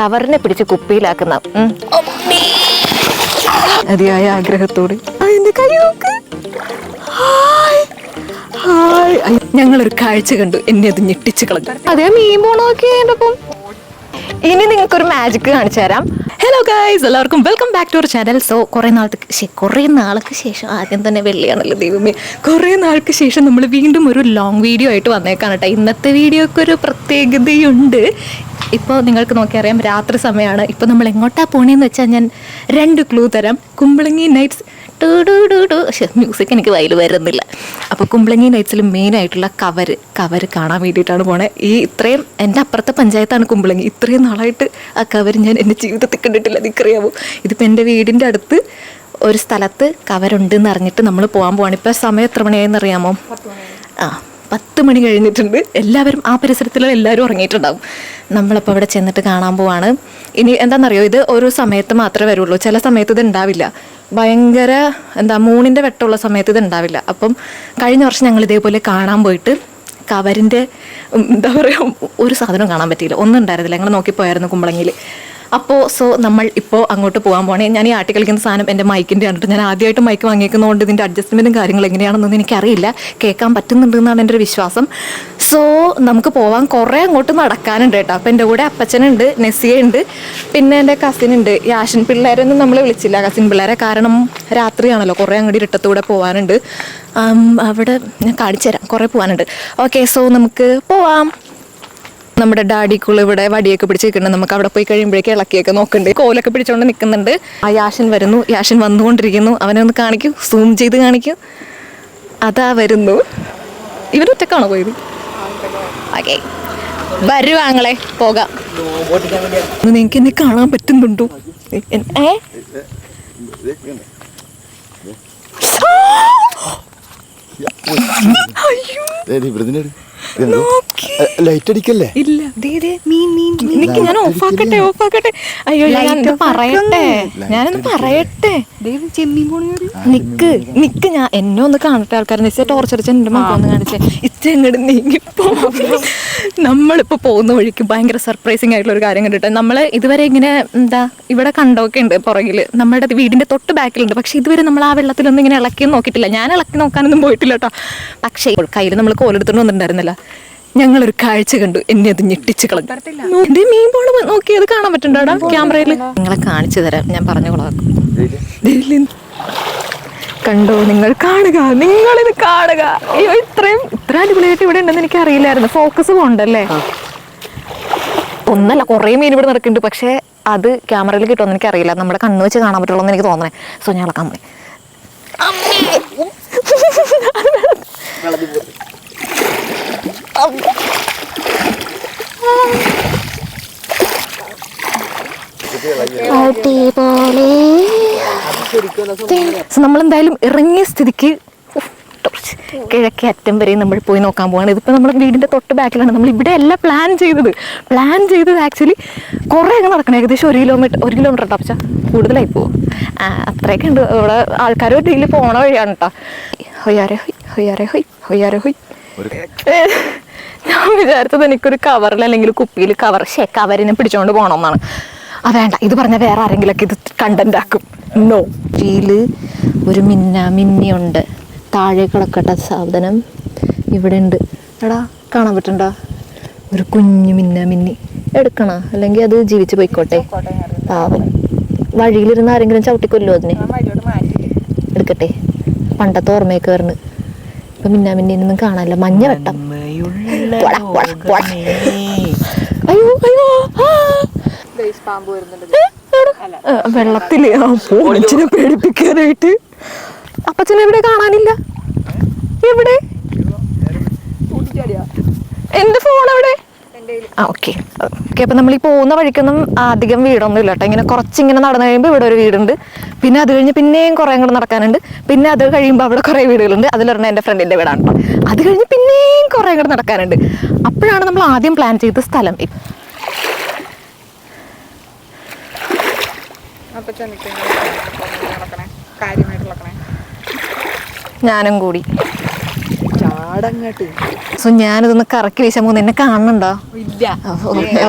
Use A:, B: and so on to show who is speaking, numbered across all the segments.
A: കവറിനെ പിടിച്ച് കുപ്പിയിലാക്കുന്ന. അതിയായ ആഗ്രഹത്തോട് എന്റെ കൈ നോക്ക് ഹായ്. ഹായ്. അയ്യ, ഞങ്ങളൊരു കാഴ്ച കണ്ടു എന്നെ അത് ഞെട്ടിച്ചു കളഞ്ഞു അതേ മീൻ പോണോക്കെ ഒപ്പം നിങ്ങൾക്ക് ഒരു മാജിക് കാണിച്ചു തരാം. ഹലോ ഗൈസ് എല്ലാവർക്കും welcome back to our channel so കുറേ നാളത്തേക്ക് കുറേ നാൾക്ക് ശേഷം ആദ്യം തന്നെ വെള്ളിയാണല്ലോ ദൈവമേ. കുറേ നാൾക്ക് ശേഷം നമ്മൾ വീണ്ടും ഒരു ലോങ് വീഡിയോ ആയിട്ട് വന്നേക്കാണ് കേട്ടോ. ഇന്നത്തെ വീഡിയോക്ക് ഒരു പ്രത്യേകതയുണ്ട്. ഇപ്പോൾ നിങ്ങൾക്ക് നോക്കിയറിയാം രാത്രി സമയമാണ് ഇപ്പോൾ നമ്മൾ എങ്ങോട്ടാണ് പോണേന്ന് വെച്ചാൽ ഞാൻ രണ്ട് ക്ലൂ തരാം. കുമ്പളങ്ങി നൈറ്റ്സ് പക്ഷെ മ്യൂസിക് എനിക്ക് വയൽ വരുന്നില്ല. അപ്പോൾ കുമ്പളങ്ങി നൈറ്റ്സിൽ മെയിനായിട്ടുള്ള കവർ കവർ കാണാൻ വേണ്ടിയിട്ടാണ് പോണേ. ഈ ഇത്രയും എന്റെ അപ്പുറത്തെ പഞ്ചായത്താണ് കുമ്പളങ്ങി. ഇത്രയും നാളായിട്ട് ആ കവർ ഞാൻ എന്റെ ജീവിതത്തിൽ കണ്ടിട്ടില്ല അതിക്കറിയാവും ഇതിപ്പോൾ എന്റെ വീടിന്റെ അടുത്ത് ഒരു സ്ഥലത്ത് കവറുണ്ട് എന്ന് അറിഞ്ഞിട്ട് നമ്മൾ പോകാൻ പോവാണ്. ഇപ്പോൾ സമയം എത്ര മണിയായെന്ന് അറിയാമോ? ആ പത്ത് മണി കഴിഞ്ഞിട്ടുണ്ട്. എല്ലാവരും ആ പരിസരത്തിലുള്ള എല്ലാവരും ഉറങ്ങിയിട്ടുണ്ടാവും. നമ്മളപ്പോൾ അവിടെ ചെന്നിട്ട് കാണാൻ പോവാണ്. ഇനി എന്താണെന്നറിയോ ഇത് ഓരോ സമയത്ത് മാത്രമേ വരുള്ളൂ. ചില സമയത്ത് ഇത് ഉണ്ടാവില്ല. ഭയങ്കര എന്താ മൂണിന്റെ വെട്ടമുള്ള സമയത്ത് ഇത് ഉണ്ടാവില്ല. അപ്പം കഴിഞ്ഞ വർഷം ഞങ്ങൾ ഇതേപോലെ കാണാൻ പോയിട്ട് കവരിന്റെ എന്താ പറയുക ഒരു സാധനം കാണാൻ പറ്റിയില്ല. ഒന്നും ഉണ്ടായിരുന്നില്ല. ഞങ്ങൾ നോക്കിപ്പോയായിരുന്നു കുമ്പളങ്ങിയിൽ അപ്പോൾ സോ നമ്മൾ ഇപ്പോൾ അങ്ങോട്ട് പോകാൻ പോകണേ ഞാൻ ഈ ആട്ടി കളിക്കുന്ന സാധനം എന്റെ മൈക്കിന്റെ കണ്ടിട്ട് ഞാൻ ആദ്യമായിട്ട് മൈക്ക് വാങ്ങിക്കുന്നതുകൊണ്ട് ഇതിന്റെ അഡ്ജസ്റ്റ്മെന്റും കാര്യങ്ങളും എങ്ങനെയാണെന്നൊന്നും എനിക്കറിയില്ല. കേൾക്കാൻ പറ്റുന്നുണ്ടെന്നാണ് എന്റെ ഒരു വിശ്വാസം. സോ നമുക്ക് പോവാൻ കുറേ അങ്ങോട്ട് നടക്കാനുണ്ട് കേട്ടോ. അപ്പോൾ എന്റെ കൂടെ അപ്പച്ചനുണ്ട് നെസിയുണ്ട് പിന്നെ എന്റെ കസിൻ ഉണ്ട് യാഷൻ പിള്ളേരൊന്നും നമ്മൾ വിളിച്ചില്ല. കസിൻ പിള്ളേരെ കാരണം രാത്രിയാണല്ലോ. കുറേ അങ്ങോട്ട് ഇരുട്ടത്തൂടെ പോകാനുണ്ട് അവിടെ ഞാൻ കാണിച്ചു തരാം കുറേ പോകാനുണ്ട് ഓക്കെ സോ നമുക്ക് പോവാം. നമ്മുടെ ഡാഡിക്കുള്ള ഇവിടെ വടിയൊക്കെ പിടിച്ച് നിൽക്കുന്നുണ്ട് നമുക്ക് അവിടെ പോയി കഴിയുമ്പോഴേക്കും ഇളക്കിയൊക്കെ നോക്കുന്നുണ്ട് കോലൊക്കെ പിടിച്ചുകൊണ്ട് നിൽക്കുന്നുണ്ട് ആ യാഷൻ വരുന്നു. യാഷൻ വന്നുകൊണ്ടിരിക്കുന്നു. അവനെ ഒന്ന് കാണിക്കൂ. സൂം ചെയ്ത് കാണിക്കും. അതാ വരുന്നു. ഇവരൊറ്റക്കാണോ പോയത്? ഓക്കെ വരുവാങ്ങളെ പോകാം. നിങ്ങൾക്ക് എന്നെ കാണാൻ പറ്റുന്നുണ്ടോ? ഏ? ഏ
B: ലൈറ്റ് അടിക്കല്ലേ
A: ഇല്ല. ദേ, ദേ, മീൻ, മീൻ, മീൻ. നിക്ക് ഞാൻ ഓഫാക്കട്ടെ ഓഫാക്കട്ടെ. അയ്യോ ഞാൻ പറയട്ടെ. ഞാനൊന്ന് പറയട്ടെ. നിക്ക് നിക്ക് ഞാൻ എന്നെ ഒന്ന് കാണട്ടെ ആൾക്കാർ നിശ്ചയ ടോർച്ച് അടിച്ച എന്റെ മുഖം ഒന്ന് കാണിച്ചേ. ഇച്ചിരി അങ്ങോട്ട് നീങ്ങിപ്പോ. നമ്മളിപ്പോ പോകുന്ന വഴിക്ക് ഭയങ്കര സർപ്രൈസിങ് ആയിട്ടുള്ള ഒരു കാര്യം കണ്ടിട്ട് നമ്മൾ ഇതുവരെ ഇങ്ങനെ എന്താ ഇവിടെ കണ്ടൊക്കെ ഉണ്ട് പുറകിൽ. നമ്മുടെ വീടിന്റെ തൊട്ട് ബാക്കിലുണ്ട്. പക്ഷെ ഇതുവരെ നമ്മൾ ആ വെള്ളത്തിലൊന്നും ഇങ്ങനെ ഇളക്കി നോക്കിയിട്ടില്ല. ഞാൻ ഇളക്കി നോക്കാനൊന്നും പോയിട്ടില്ല കേട്ടോ. പക്ഷേ കയ്യിൽ നമ്മൾ കോലെടുത്തോണ്ട് വന്നിട്ടുണ്ടായിരുന്നില്ല. ഞങ്ങളൊരു കാഴ്ച കണ്ടു. എന്നെ അത് ഞെട്ടിച്ച് കളഞ്ഞു. എന്റെ മീൻ പോൾ നോക്കി അത് കാണാൻ പറ്റുന്നുണ്ടോടാ ക്യാമറയിൽ നിങ്ങളെ കാണിച്ചു തരാം. ഞാൻ പറഞ്ഞു കൊളാക്കും കണ്ടോ? നിങ്ങൾ കാണുക. നിങ്ങൾ ഇത് കാണുക. അയ്യോ ഇത്രയും ഇത്ര അടിപൊളിയായിട്ട് ഇവിടെ ഉണ്ടെന്ന് എനിക്ക് അറിയില്ലായിരുന്നു ഫോക്കസ് പോണ്ടല്ലേ ഒന്നല്ല കുറേ മീൻ ഇവിടെ നടക്കുന്നുണ്ട്. പക്ഷേ അത് ക്യാമറയിൽ കിട്ടുമെന്ന് എനിക്ക് അറിയില്ല നമ്മുടെ കണ്ണ് വെച്ച് കാണാൻ പറ്റുള്ളൂ എന്ന് എനിക്ക് തോന്നണേ. സോ ഞാൻ ഇളക്കാൻ പോയി. നമ്മൾ എന്തായാലും ഇറങ്ങിയ സ്ഥിതിക്ക് കിഴക്കേ അറ്റം വരെ നമ്മൾ പോയി നോക്കാൻ പോവാണ്. ഇതിപ്പോൾ നമ്മുടെ വീടിന്റെ തൊട്ട് ബാക്കിലാണ്. നമ്മൾ ഇവിടെ അല്ല പ്ലാൻ ചെയ്തത്. പ്ലാൻ ചെയ്തത് ആക്ച്വലി കുറേ അങ്ങ് നടക്കണം. ഏകദേശം ഒരു കിലോമീറ്റർ ഒരു കിലോമീറ്റർ പക്ഷേ കൂടുതലായി പോവും. അത്രയൊക്കെ ഉണ്ട്. ഇവിടെ ആൾക്കാർ ഡെയിലി പോണ വഴിയാണ് കേട്ടോ ഹൊയ്യാരെ ഹൊയ് ഹൊയ്യാരെ ഹൊയ് ഹൊയ്യാരെ ഹൊയ്. ഞാൻ വിചാരിച്ചത് എനിക്കൊരു കവറിൽ അല്ലെങ്കിൽ കുപ്പിയിൽ കവർ ഷേ കവറിനെ പിടിച്ചോണ്ട് പോകണമെന്നാണ് ആ വേണ്ട ഇത് പറഞ്ഞ വേറെ ആരെങ്കിലൊക്കെ ഇത് കണ്ടന്റ് ആക്കും. നോ സ്റ്റീൽ ഒരു മിന്ന മിന്നിയുണ്ട്. താഴെ കിടക്കട്ട സാധനം. ഇവിടെ ഉണ്ട്. എടാ കാണാൻ പറ്റണ്ട? ഒരു കുഞ്ഞു മിന്ന മിന്നി. എടുക്കണ? അല്ലെങ്കിൽ അത് ജീവിച്ച് പോയിക്കോട്ടെ? പാവം. വഴിയിലിരുന്ന് ആരെങ്കിലും ചവിട്ടിക്കൊല്ലോ അതിനെ. എടുക്കട്ടെ. പണ്ടത്തെ ഓർമ്മയൊക്കെ വരുന്നു ഇപ്പൊ മിന്നാ മിന്നിയൊന്നും കാണാനില്ല. മഞ്ഞ വെട്ടം. അയ്യോ അയ്യോ? ഏ, വെള്ളത്തിൽ. പോളിച്ചിനെ പേടിപ്പിക്കാനായിട്ട്. അപ്പച്ചനെ എവിടെ കാണാനില്ല. എവിടെ? എന്ത് ഫോൺ എവിടെ ആ ഓക്കെ ഓക്കെ അപ്പം നമ്മൾ ഈ പോകുന്ന വഴിക്കൊന്നും അധികം വീടൊന്നും ഇല്ല കേട്ടോ. ഇങ്ങനെ കുറച്ചിങ്ങനെ നടന്നു കഴിയുമ്പോൾ ഇവിടെ ഒരു വീടുണ്ട്. പിന്നെ അത് കഴിഞ്ഞ് പിന്നെയും കുറേ അങ്ങോട്ട് നടക്കാനുണ്ട്. പിന്നെ അത് കഴിയുമ്പോൾ അവിടെ കുറേ വീടുകളുണ്ട്. അതിലൊരെണ്ണം എന്റെ ഫ്രണ്ടിന്റെ വീടാണ് കേട്ടോ. അത് കഴിഞ്ഞ് പിന്നെയും കുറേ കൂടെ നടക്കാനുണ്ട്. അപ്പോഴാണ് നമ്മൾ ആദ്യം പ്ലാൻ ചെയ്ത സ്ഥലം. ഞാനും കൂടി. സോ ഞാനിതൊന്ന് കറക്കി വീശാൻ പോകുന്നു എന്നെ കാണുന്നുണ്ടോ
C: ഇല്ല.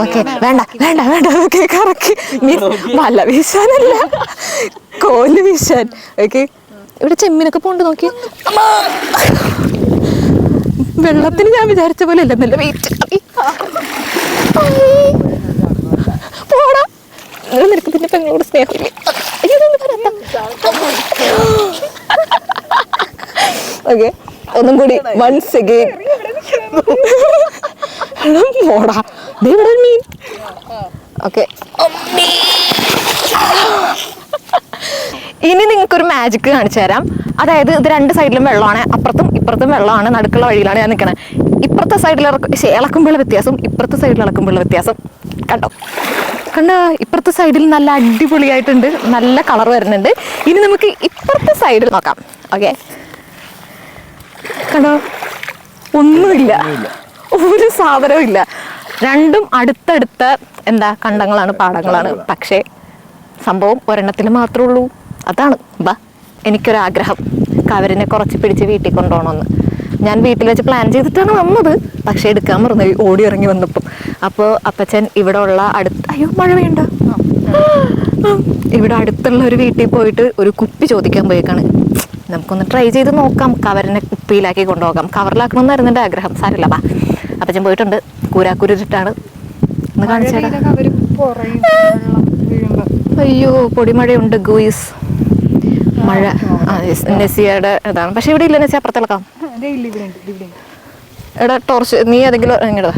A: ഓക്കെ. വേണ്ട വേണ്ട വേണ്ട ഓക്കെ കറക്കി. മീൻസ് വല വീശാനല്ല. കോൽ വീശാൻ. ഓക്കെ. ഇവിടെ ചെമ്മീനൊക്കെ പോണ്ട് നോക്കി. വെള്ളത്തിന് ഞാൻ വിചാരിച്ച പോലെ അല്ല നല്ല വെയിറ്റ് പോടാ. നിങ്ങൾ നിനക്ക് പിന്നെ പെങ്ങളോട് സ്നേഹമില്ലേ ഒന്നും കൂടി വൺസ് അഗെയിൻ പോടാ. ദേ ഇവിടെ ഒരു മീൻ. ഓക്കെ ഇനി നിങ്ങൾക്ക് ഒരു മാജിക് കാണിച്ചു തരാം. അതായത് ഇത് രണ്ട് സൈഡിലും വെള്ളമാണ്. അപ്പുറത്തും ഇപ്പുറത്തും വെള്ളമാണ്. നടുക്കുള്ള വഴിയിലാണ് ഞാൻ നിൽക്കണത് ഇപ്പുറത്തെ സൈഡിൽ ഇളക്കുമ്പോഴുള്ള വ്യത്യാസം ഇപ്പുറത്തെ സൈഡിൽ ഇളക്കുമ്പോഴുള്ള വ്യത്യാസം. കണ്ടോ? കണ്ടോ? ഇപ്പുറത്തെ സൈഡിൽ നല്ല അടിപൊളിയായിട്ടുണ്ട്. നല്ല കളർ വരുന്നുണ്ട്. ഇനി നമുക്ക് ഇപ്പുറത്തെ സൈഡിൽ നോക്കാം. ഓക്കെ കണ്ടോ? ഒന്നുമില്ല. ഒരു സാധനവും ഇല്ല. രണ്ടും അടുത്തടുത്ത എന്താ കണ്ടങ്ങളാണ് പാടങ്ങളാണ് പക്ഷേ സംഭവം ഒരെണ്ണത്തിൽ മാത്രമേ ഉള്ളൂ. അതാണ്. ബാ എനിക്കൊരാഗ്രഹം. കവരിനെ കുറച്ച് പിടിച്ച് വീട്ടിൽ കൊണ്ടുപോകണമെന്ന്. ഞാൻ വീട്ടിൽ വെച്ച് പ്ലാൻ ചെയ്തിട്ടാണ് വന്നത്. പക്ഷേ എടുക്കാൻ മറന്നു. ഓടി ഇറങ്ങി വന്നപ്പം. അപ്പോൾ അപ്പച്ചൻ ഇവിടെ ഉള്ള അടുത്ത് അയ്യോ മഴ വേണ്ട ഇവിടെ അടുത്തുള്ള ഒരു വീട്ടിൽ പോയിട്ട് ഒരു കുപ്പി ചോദിക്കാൻ പോയേക്കാണ്. നമുക്കൊന്ന് ട്രൈ ചെയ്ത് നോക്കാം. കവറിനെ കുപ്പിയിലാക്കി കൊണ്ടുപോകാം. കവറിലാക്കണമെന്നായിരുന്നു എന്റെ ആഗ്രഹം. സാരില്ല ബാ. അപ്പച്ചൻ പോയിട്ടുണ്ട്. കൂരാക്കൂരിട്ടാണ് ഒന്ന് കാണിച്ചേടാ. അയ്യോ പൊടിമഴയുണ്ട് ഗൂയിസ്. മഴ. നെസിയയുടെ ഇതാണ്. പക്ഷെ ഇവിടെ ഇല്ല നെസിയ അപ്പുറത്തിളക്കാം
C: ഇല്ല ഇവിടെ ഉണ്ട് ഇവിടെ
A: എടാ ടോർച്ച് നീ ഏതെങ്കിലും ഇങ്ങോട്ട്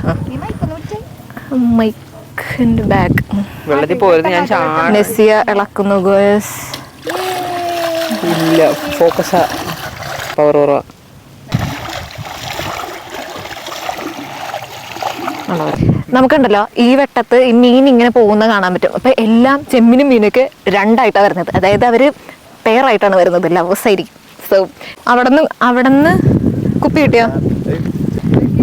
A: മൈക്കിന്റെ ബാഗ്.
D: വെള്ളത്തിൽ പോയത് ഞാൻ
A: നെസിയ ഇളക്കുന്നു ഗോയസ്.
D: ഇല്ല ഫോക്കസ് പവർ കുറവാ.
A: നമുക്കുണ്ടല്ലോ ഈ വെട്ടത്ത് ഈ മീൻ ഇങ്ങനെ പോകുന്ന കാണാൻ പറ്റും. അപ്പൊ എല്ലാം ചെമ്മിനും മീനൊക്കെ രണ്ടായിട്ടാണ് വരുന്നത്. അതായത് അവർ പെയറായിട്ടാണ് വരുന്നത്. ലവേഴ്സ് ആയിരിക്കും. സോ അവിടെ നിന്ന് അവിടെ നിന്ന് കുപ്പി കിട്ടിയോ?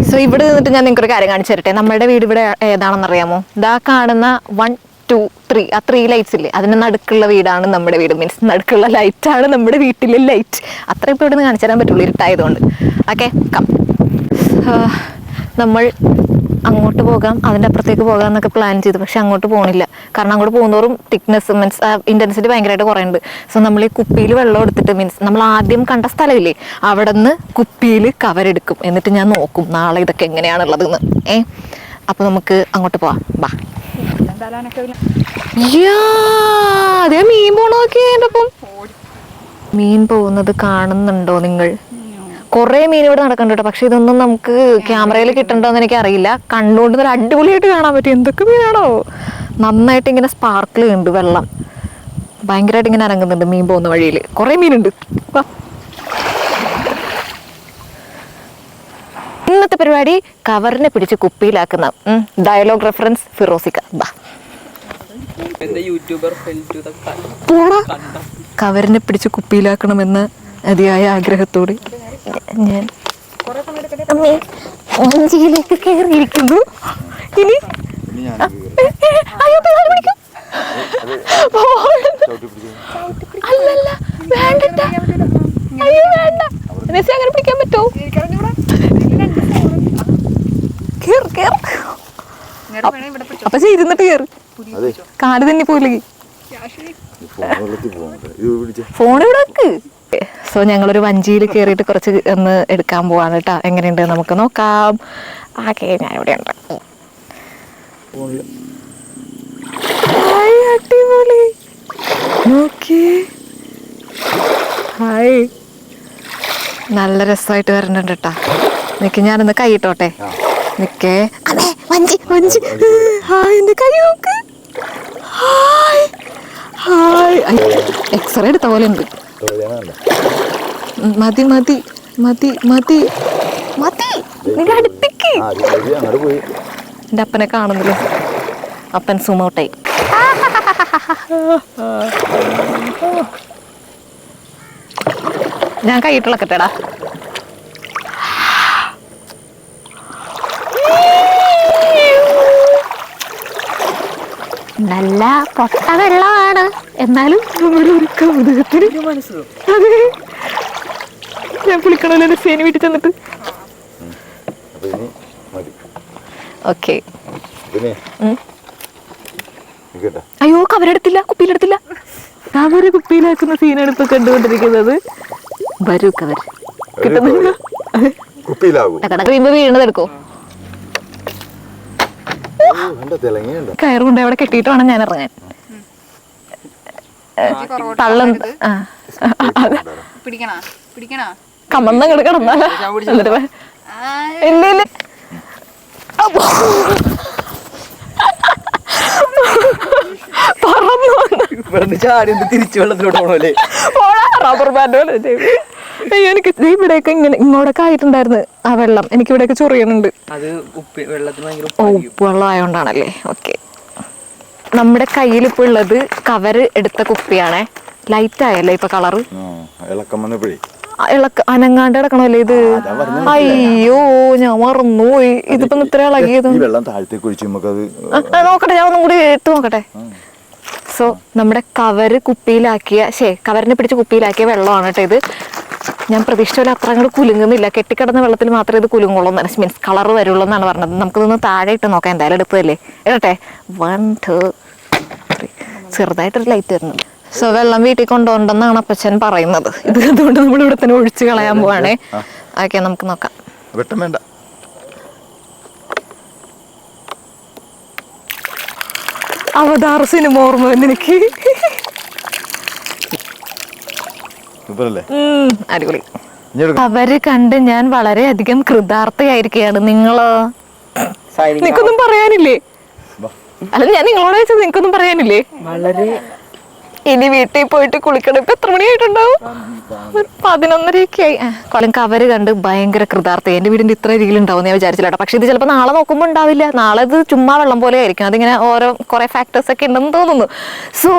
A: സോ ഇവിടെ നിന്നിട്ട് ഞാൻ നിങ്ങൾക്ക് ഒരു കാര്യം കാണിച്ചു തരട്ടെ. നമ്മുടെ വീട് ഇവിടെ ഏതാണെന്ന് അറിയാമോ ഇതാ കാണുന്ന വൺ ടു ത്രീ ആ ത്രീ ലൈറ്റ്സ് ഇല്ലേ? അതിന് നടുക്കുള്ള വീടാണ് നമ്മുടെ വീട്. മീൻസ് നടുക്കുള്ള ലൈറ്റാണ് നമ്മുടെ വീട്ടിലെ ലൈറ്റ് അത്ര ഇപ്പോൾ ഇവിടെ നിന്ന് കാണിച്ചു തരാൻ പറ്റുള്ളൂ. ഇരുട്ടായതുകൊണ്ട്. ഓക്കെ കം നമ്മൾ അങ്ങോട്ട് പോകാം അതിന്റെ അപ്പുറത്തേക്ക് പോകാം എന്നൊക്കെ പ്ലാൻ ചെയ്തു. പക്ഷെ അങ്ങോട്ട് പോകണില്ല കാരണം അങ്ങോട്ട് പോകുന്നതോറും തിക്നെസ് മീൻസ് ഇന്റൻസിറ്റി ഭയങ്കരമായിട്ട് കുറയുന്നുണ്ട്. സോ നമ്മൾ ഈ കുപ്പിയിൽ വെള്ളം എടുത്തിട്ട് മീൻസ് നമ്മൾ ആദ്യം കണ്ട സ്ഥലമില്ലേ അവിടെ നിന്ന് കുപ്പിയിൽ കവരെടുക്കും എന്നിട്ട് ഞാൻ നോക്കും നാളെ ഇതൊക്കെ എങ്ങനെയാണുള്ളതെന്ന്. ഏ? അപ്പോൾ നമുക്ക് അങ്ങോട്ട് പോവാം. ബാ. അതേ മീൻ പോണോക്കെ? അപ്പം മീൻ പോകുന്നത് കാണുന്നുണ്ടോ നിങ്ങൾ? കുറേ മീൻ ഇവിടെ നടക്കുന്നുണ്ട് കേട്ടോ. പക്ഷെ ഇതൊന്നും നമുക്ക് ക്യാമറയിൽ കിട്ടണ്ടോന്ന് എനിക്ക് അറിയില്ല കണ്ടുകൊണ്ട് നല്ല അടിപൊളിയായിട്ട് കാണാൻ പറ്റും. എന്തൊക്കെ മീനാണോ? നന്നായിട്ട് ഇങ്ങനെ സ്പാർക്കിൾ ഉണ്ട് വെള്ളം. ഭയങ്കരമായിട്ട് ഇങ്ങനെ അനങ്ങുന്നുണ്ട് മീൻ പോകുന്ന വഴിയിൽ. കുറേ മീനുണ്ട്. ഇന്നത്തെ പരിപാടി കവറിനെ പിടിച്ച് കുപ്പിയിലാക്കുന്ന. Dialogue reference ഫിറോസിക്ക. കവറിനെ പിടിച്ച് കുപ്പിയിലാക്കണമെന്ന് അതിയായ ആഗ്രഹത്തോടെ. ഞാൻ അമ്മേ, ഒഞ്ചിയിലേക്ക് കയറിയിരിക്കുന്നു. ഇനി? അയ്യോ, പിടിക്കും. അല്ലല്ല വേണ്ടട്ടാ. അയ്യോ വേണ്ട. നെസി അങ്ങനെ പിടിക്കാൻ കേറ് അപ്പൊ ഇരുന്നിട്ട് കേറ്.
B: അതെ.
A: കാൽ തന്നെ പോയില്ലെങ്കിൽ
B: ഫോൺ
A: ഇവിടെ വെക്ക് സോ ഞങ്ങളൊരു വഞ്ചിയിൽ കയറിയിട്ട് കുറച്ച് ഒന്ന് എടുക്കാൻ പോവാണ് കേട്ടോ എങ്ങനെയുണ്ട് നമുക്ക് നോക്കാം. ആകെ ഞാൻ ഇവിടെ ഉണ്ട്. ഹായ് അടിപൊളി. നോക്കി. ഹായ്. നല്ല രസമായിട്ട് വരണുണ്ട് കേട്ടാ നിക്ക് ഞാനൊന്ന് കൈയിട്ടോട്ടെ നിക്കേ. അതെ വഞ്ചി വഞ്ചി. ഹായ് എന്റെ കൈ നോക്ക്. ഹായ്. ഹായ് എക്സ്റേ എടുത്ത പോലെ ഉണ്ട്. മതി മതി മതി മതി. മതി. നിങ്ങൾ അടുത്തേക്ക് എന്റെ അപ്പനെ കാണുന്നില്ല? അപ്പൻ സുമോട്ടായി ഞാൻ കൈയിട്ടിളക്കട്ടെടാ നല്ല പൊട്ട വെള്ളമാണ്. എന്നാലും ഒരു ഉരുക്കം
D: ഉദകത്തിന്
A: അതെ. ഞാൻ പുളിക്കണല്ലോ സേന വീട്ടിൽ ചെന്നിട്ട്. ഓക്കെ. അയ്യോ കവരെടുത്തില്ല കുപ്പിയിലെടുത്തില്ല. കവർ കുപ്പിയിലാക്കുന്ന സീനാണ് ഇപ്പൊ കണ്ടുകൊണ്ടിരിക്കുന്നത്. വരൂ കവർ. കിട്ടുന്നില്ല വീണതെടുക്കോ കയറുകൊണ്ട് അവിടെ കെട്ടിയിട്ട് വേണം ഞാൻ ഇറങ്ങാൻ. തള്ളം ആ.
C: പിടിക്കണ
A: കിടന്നാലോ ഇല്ല പറന്നു
D: തിരിച്ചു വെള്ളത്തിലോട്ട് പോകണല്ലേ
A: പോടാ, റബ്ബർ ബാൻഡ് പോലെ. അയ്യോ എനിക്ക് ഇവിടെയൊക്കെ ഇങ്ങനെ ഇങ്ങോട്ടൊക്കെ ആയിട്ടുണ്ടായിരുന്നു. ആ വെള്ളം എനിക്ക് ഇവിടെയൊക്കെ ചൊറിയണുണ്ട്.
D: അത് ഉപ്പ് വെള്ളത്തിന് ഉപ്പായിരിക്കും.
A: ഉപ്പുവെള്ളം ആയതുകൊണ്ടാണല്ലേ ഓക്കെ. നമ്മുടെ കയ്യിൽ ഇപ്പോൾ ഉള്ളത് കവറ് എടുത്ത കുപ്പിയാണേ. ലൈറ്റ് ആയല്ലേ ഇപ്പൊ കളറ്
B: ഇളക്കം വന്നപ്പോഴേ.
A: ഇളക്ക അനങ്ങാണ്ട് കിടക്കണല്ലേ ഇത്? അയ്യോ ഞാൻ മറന്നുപോയി. ഇതിപ്പോ ഇത്ര ഇളകിയത്.
B: ഈ വെള്ളം താഴത്തേക്ക് ഒഴിച്ച് നമുക്കത്
A: നോക്കട്ടെ ഞാൻ ഒന്നും കൂടി ഇട്ട് നോക്കട്ടെ. സോ നമ്മുടെ കവറ് കുപ്പിയിലാക്കിയ ശേ കവറിനെ പിടിച്ച് കുപ്പിയിലാക്കിയ വെള്ളമാണ് കേട്ടോ ഇത്. ഞാൻ പ്രതീക്ഷിച്ച പോലെ അത്ര അങ്ങോട്ട് കുലുങ്ങുന്നില്ല. കെട്ടിക്കിടന്ന വെള്ളത്തിൽ മാത്രമേ ഇത് കുലുങ്ങുള്ളൂ എന്നാണ്. മീൻസ് കളർ വരുള്ളൂ എന്നാണ് പറഞ്ഞത്. നമുക്കിതൊന്ന് താഴെ ഇട്ട് നോക്കാം. എന്തായാലും എടുത്തതല്ലേ? ഇടട്ടെ. വൺ ടു ത്രീ ചെറുതായിട്ടൊരു ലൈറ്റ് വരുന്നു സോ വെള്ളം വീട്ടിൽ കൊണ്ടുപോകണ്ടെന്നാണ് അപ്പച്ചൻ പറയുന്നത്. ഇത് അതുകൊണ്ട് നമ്മൾ ഇവിടെ തന്നെ ഒഴിച്ചു കളയാൻ പോവാണേ. ഓക്കെ നമുക്ക് നോക്കാം.
B: വെട്ടം വേണ്ട.
A: അവതാർ സിനിമ ഓർമ്മ എനിക്ക് അടിപൊളി. അവർ കണ്ട് ഞാൻ വളരെയധികം കൃതാർത്ഥയായിരിക്കുകയാണ്. നിങ്ങളോ? നിനക്കൊന്നും പറയാനില്ലേ? അല്ല ഞാൻ നിങ്ങളോട് ചോദിച്ചത് നിനക്കൊന്നും പറയാനില്ലേ?
D: വളരെ
A: ഇനി വീട്ടിൽ പോയിട്ട് കുളിക്കണം. ഇപ്പൊ എത്ര മണിയായിട്ടുണ്ടാവും? പതിനൊന്നരയൊക്കെ ആയി. കൊല്ലം കവര് കണ്ട് ഭയങ്കര കൃതാർത്ഥ എന്റെ വീടിന്റെ ഇത്ര രീതിയിൽ ഉണ്ടാവും ഞാൻ വിചാരിച്ചില്ല പക്ഷെ ഇത് ചിലപ്പോൾ നാളെ നോക്കുമ്പോൾ ഉണ്ടാവില്ല. നാളെ ഇത് ചുമ്മാ വെള്ളം പോലെ ആയിരിക്കും. അതിങ്ങനെ ഓരോ കുറെ ഫാക്ടേഴ്സ് ഒക്കെ ഉണ്ടെന്ന് തോന്നുന്നു. So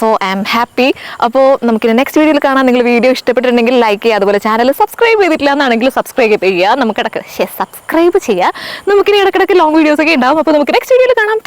A: so I am happy അപ്പോൾ നമുക്കിനി നെക്സ്റ്റ് വീഡിയോയിൽ കാണാൻ നിങ്ങൾ വീഡിയോ ഇഷ്ടപ്പെട്ടിട്ടുണ്ടെങ്കിൽ ലൈക്ക് ചെയ്യുക. അതുപോലെ ചാനൽ സബ്സ്ക്രൈബ് ചെയ്തിട്ടില്ല എന്നാണെങ്കിൽ സബ്സ്ക്രൈബ് ചെയ്യുക. നമുക്ക് ഇടയ്ക്ക് സബ്സ്ക്രൈബ് ചെയ്യുക. നമുക്കിനി ഇടക്കിടക്ക് ലോങ് വീഡിയോസ് ഒക്കെ ഉണ്ടാവും. അപ്പോൾ നമുക്ക് നെക്സ്റ്റ് വീഡിയോയിൽ കാണാം.